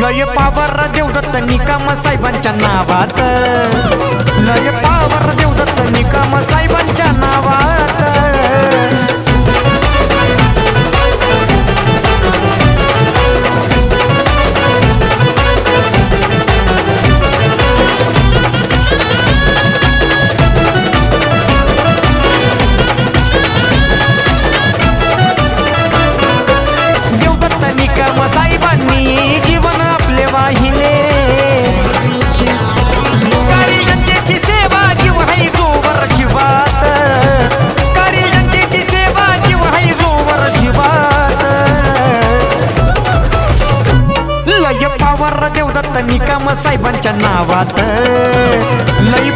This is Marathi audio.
लय पावर राजेव दत्त निकामा साहेबांच्या नावात. लय पावर देवदत्त निकम साहेबांच्या नावात. लय